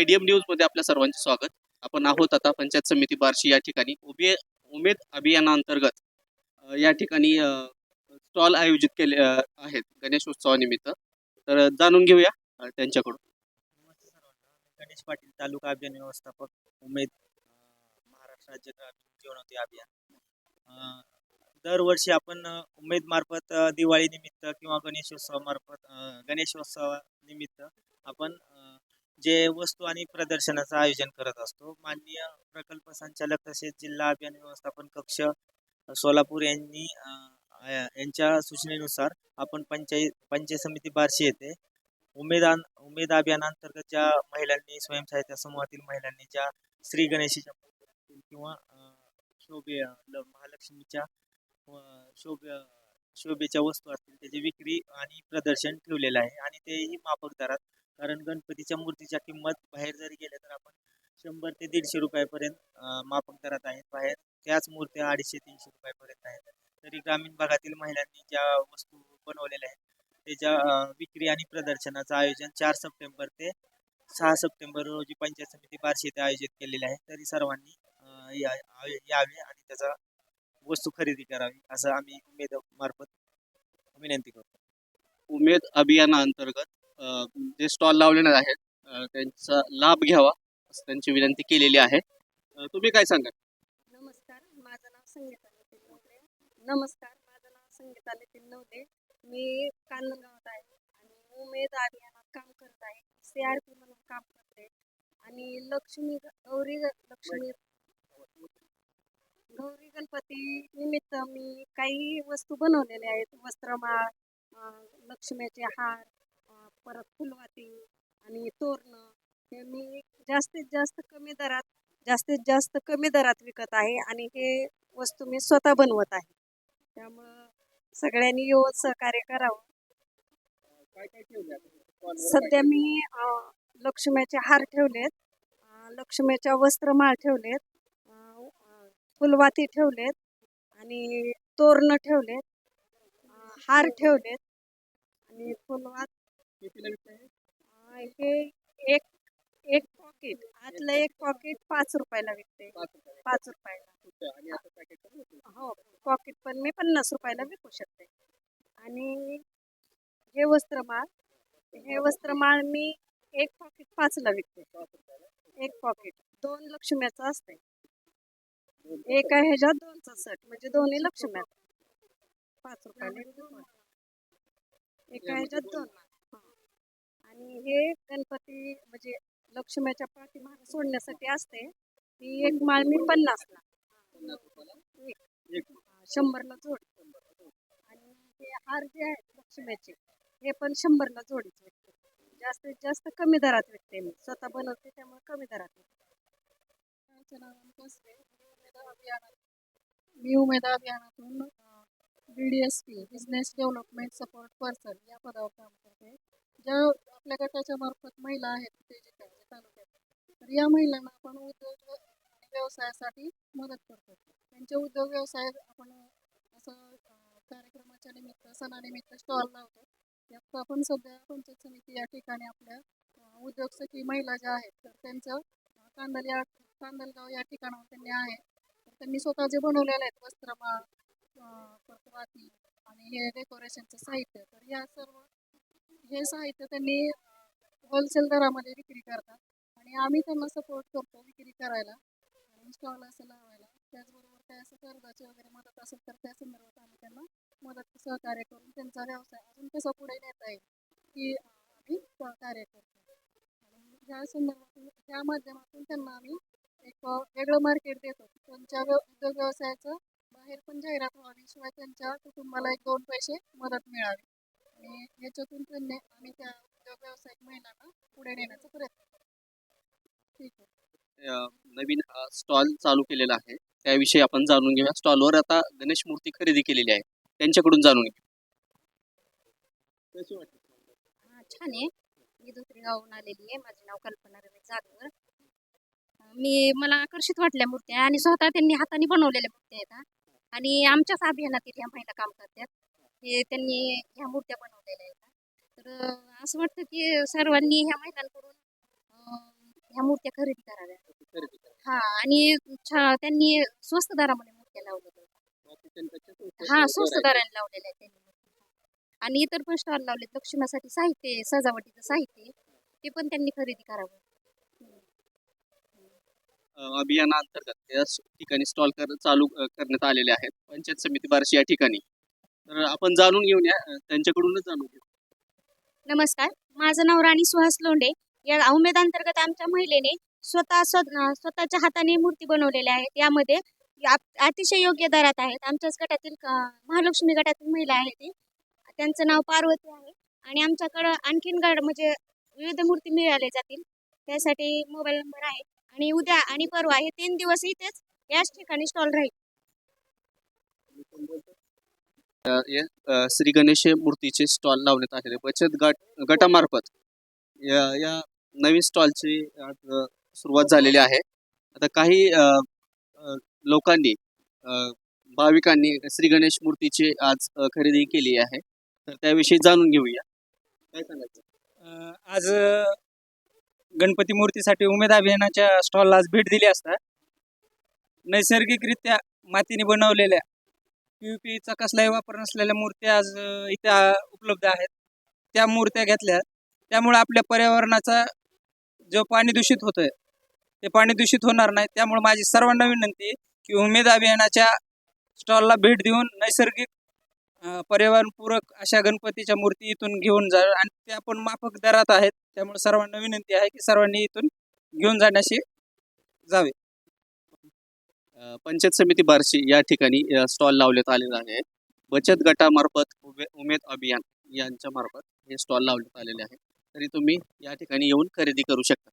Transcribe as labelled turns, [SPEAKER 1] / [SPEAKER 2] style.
[SPEAKER 1] ADM न्यूजमध्ये आपल्या सर्वांचे स्वागत. आपण आहोत आता पंचायत समिती बार्शी या ठिकाणी. उभे उमेद अभियानाअंतर्गत या ठिकाणी स्टॉल आयोजित केले आहेत गणेशोत्सवानिमित्त तर जाणून घेऊया त्यांच्याकडून.
[SPEAKER 2] गणेश पाटील तालुका अभियान व्यवस्थापक उमेद महाराष्ट्र राज्य ग्रामीण जीवनोती अभियान. दरवर्षी आपण उमेद मार्फत दिवाळी निमित्त किंवा गणेशोत्सवामार्फत अं, गणेशोत्सवानिमित्त आपण जे वस्तू आणि प्रदर्शनाचं आयोजन करत असतो. माननीय प्रकल्प संचालक तसेच जिल्हा अभियान व्यवस्थापन कक्ष सोलापूर यांनी यांच्या सूचनेनुसार आपण पंचायत पंचायत समिती बार्शी येथे उमेदान उमेद अभियानांतर्गत ज्या महिलांनी स्वयंसहायता समूहातील महिलांनी ज्या श्री गणेशाच्या किंवा शोभे ल- महालक्ष्मीच्या शोभे शोभेच्या वस्तू असतील त्याची विक्री आणि प्रदर्शन ठेवलेलं आहे आणि तेही माफक दरात कारण गणपतीच्या मूर्तीच्या किंमत बाहेर जरी गेल्या तर आपण शंभर ते दीडशे रुपयापर्यंत मापक करत आहेत बाहेर. त्याच मूर्त्या अडीचशे तीनशे रुपयापर्यंत आहेत. तरी ग्रामीण भागातील महिलांनी ज्या वस्तू बनवलेल्या आहेत त्याच्या विक्री आणि प्रदर्शनाचं आयोजन चार सप्टेंबर ते सहा सप्टेंबर रोजी पंचायत समिती बारशे ते आयोजित केलेले आहे. तरी सर्वांनी या- यावे आणि त्याचा वस्तू खरेदी करावी असं आम्ही उमेद मार्फत विनंती करतो.
[SPEAKER 1] उमेद अभियानाअंतर्गत अंतर्गत जे स्टॉल लावलेले आहेत त्यांचा लाभ घ्यावा असं त्यांची विनंती केलेली आहे. तुम्ही काय सांगा
[SPEAKER 3] नमस्कार माझं नाव संगीता नितीन नवले. नमस्कार माझं नाव संगीता नितीन नवले. मी कानगावात आहे आणि उमेद अभियानात काम करत आहे. सी आर पी म्हणून काम करते. आणि लक्ष्मी गौरी लक्ष्मी गौरी गणपती निमित्त मी काही वस्तू बनवलेल्या आहेत. वस्त्रमाळ लक्ष्मीचे हार परत फुलवाती आणि तोरणं हे मी जास्तीत जास्त कमी दरात जास्तीत जास्त कमी दरात विकत आहे आणि हे वस्तू मी स्वतः बनवत आहे. त्यामुळं सगळ्यांनी येऊन सहकार्य करावं.
[SPEAKER 1] काय काय ठेवले
[SPEAKER 3] सध्या मी अं, लक्ष्मीचे हार ठेवलेत अं, लक्ष्मीच्या वस्त्रमाळ ठेवलेत अं, अं, फुलवाती ठेवलेत आणि तोरणं ठेवलेत अं, हार ठेवलेत आणि फुलवात
[SPEAKER 1] कितीला विकताय?
[SPEAKER 3] अं, हे एक एक पॉकेट आतलं एक पॉकेट पाच रुपयाला विकते
[SPEAKER 1] पाच रुपये.
[SPEAKER 3] पाच रुपयाला?
[SPEAKER 1] आणि पॅकेट होतं?
[SPEAKER 3] हो पॉकेट पण मी पन्नास रुपयाला विकू शकते आणि हे वस्त्रमाळ हे वस्त्रमाळ मी एक पॉकेट पाचला विकते
[SPEAKER 1] पाच रुपयाला.
[SPEAKER 3] एक पॉकेट दोन लक्ष्म्याचं असते एका ह्याच्यात दोनचा सेट म्हणजे दोन्ही लक्ष्म्या पाच रुपयाला एक दोन. एका ह्याच्यात दोन. आणि हे गणपती म्हणजे लक्ष्म्याच्या पाठीमागे सोडण्यासाठी असते. ती एक माळ मी पन्नासला
[SPEAKER 1] पन्नास रुपयाला
[SPEAKER 3] एक.
[SPEAKER 1] एक.
[SPEAKER 3] हा, शंभरला जोड. आणि हे हार जे आहेत लक्ष्म्याचे हे पण शंभरला जोडीच विकते जास्तीत जास्त कमी दरात विकते मी. स्वतः बनवते त्यामुळे कमी दरात
[SPEAKER 4] अभियानात मी उमेद अभियानातून B D S P business development support person या पदावर काम करते. ज्या आपल्या गटाच्या मार्फत महिला आहेत उत्तेजित आहेत तालुक्यात तर या महिलांना आपण उद्योग आणि व्यवसायासाठी मदत करतो. त्यांचे उद्योग व्यवसाय आपण असं कार्यक्रमाच्या निमित्त सणानिमित्त स्टॉल लावतो. यात आपण सध्या पंचायत समिती या ठिकाणी आपल्या उद्योग सखी महिला ज्या आहेत तर त्यांचं कांदल या कांदलगाव या ठिकाणावर त्यांनी आहे. तर त्यांनी स्वतः जे बनवलेले आहेत वस्त्रमाळ परत वाती आणि हे डेकोरेशनचं साहित्य तर या सर्व हे साहित्य त्यांनी होलसेल दरामध्ये विक्री करतात आणि आम्ही त्यांना सपोर्ट करतो विक्री करायला आणि स्टॉल असं लावायला. त्याचबरोबर काय असं कर्जाची वगैरे मदत असेल तर त्या संदर्भात आम्ही त्यांना मदत सहकार्य करून त्यांचा व्यवसाय अजून कसा पुढे नेता येईल की आम्ही सहकार्य करतो. आणि ह्या संदर्भातून ह्या माध्यमातून त्यांना आम्ही एक वेगळं मार्केट देतो त्यांच्या उद्योग व्यवसायाचं बाहेर पण जाहिरात व्हावी शिवाय त्यांच्या कुटुंबाला एक दोन पैसे मदत मिळावी. आणि याच्यातून त्यांनी आम्ही त्या उद्योग व्यावसायिक महिलांना पुढे नेण्याचा प्रयत्न करतो. ठीक आहे.
[SPEAKER 1] नवीन स्टॉल चालू केलेला आहे. त्याविषयी आपण जाणून घेऊया. स्टॉलवर आता गणेश मूर्ती खरेदी केलेली आहे. त्यांच्याकडून जाणून घेऊ.
[SPEAKER 5] हा छान आहे. मी दुसरी गावून आलेली आहे. माझे नाव कल्पना रमेश जाधवर. मी मला आकर्षित वाटल्या मूर्त्या आणि स्वतः त्यांनी हाताने बनवलेल्या मूर्त्या आहेत हा. आणि आमच्याच अभियानातील ह्या महिला काम करतात. हे त्यांनी ह्या मूर्त्या बनवलेल्या आहेत. तर असं वाटतं की सर्वांनी ह्या महिलांकडून ह्या मूर्त्या खरेदी कराव्या. हा आणि त्यांनी स्वस्त दरामध्ये मूर्त्या लावलेल्या हा स्वस्त. दराने लावलेल्या आहेत त्यांनी आणि इतर पण स्टॉल लावलेत. लक्ष्मीसाठी साहित्य सजावटीचं साहित्य ते पण त्यांनी खरेदी करावं.
[SPEAKER 1] अभियानाअंतर्गत या ठिकाणी स्टॉल कर चालू करण्यात आलेले आहेत. पंचायत समिती बार्शी या ठिकाणी. तर आपण जाणून घेऊया अ, त्यांच्याकडूनच जाणून घेऊ.
[SPEAKER 5] नमस्कार माझं नाव राणी सुहास लोंढे. या उमेद अंतर्गत आमच्या महिलेने स्वतः स्व- स्वतःच्या हाताने मूर्ती बनवलेल्या आहेत. यामध्ये आप- अतिशय योग्य दरात आहेत. आमच्याच गटातील अं, महालक्ष्मी गटातील महिला आहे ती. त्यांचं नाव पार्वती आहे. आणि आमच्याकडं आणखीन गड म्हणजे विविध मूर्ती मिळाल्या जातील. त्यासाठी मोबाईल नंबर आहे. आणि उद्या आणि परवा हे तीन दिवस इथेच याच ठिकाणी स्टॉल राहील.
[SPEAKER 1] या श्री गणेश मूर्तीचे स्टॉल लावण्यात आलेले बचत गट गटामार्फत या या नवीन स्टॉलची आज सुरुवात झालेली आहे. आता काही लोकांनी भाविकांनी श्री गणेश मूर्तीची आज खरेदी केली आहे. तर त्याविषयी जाणून घेऊया. काय सांगायचं?
[SPEAKER 6] आज गणपती मूर्तीसाठी उमेद अभियानाच्या स्टॉलला आज भेट दिली असता. नैसर्गिकरित्या मातीने बनवलेल्या पी पीचा कसलाही वापर नसलेल्या मूर्त्या आज इथे उपलब्ध आहेत. त्या मूर्त्या घेतल्या. त्यामुळे आपल्या पर्यावरणाचा जो पाणी दूषित होतोय ते पाणी दूषित होणार नाही. त्यामुळे माझी सर्वांना विनंती की उमेद अभियानाच्या स्टॉलला भेट देऊन नैसर्गिक पर्यावरणपूरक अशा गणपतीच्या मूर्ती इथून घेऊन जा. आणि त्या पण माफक दरात आहेत. त्यामुळे सर्वांना विनंती आहे की सर्वांनी इथून घेऊन जाण्याशी जावे.
[SPEAKER 1] पंचायत समिती बार्शी या ठिकाणी स्टॉल लावण्यात आलेला आहे. बचत गटामार्फत उमे उमेद अभियान यांच्या मार्फत हे स्टॉल लावण्यात आलेले आहे. तरी तुम्ही या ठिकाणी येऊन खरेदी करू शकता.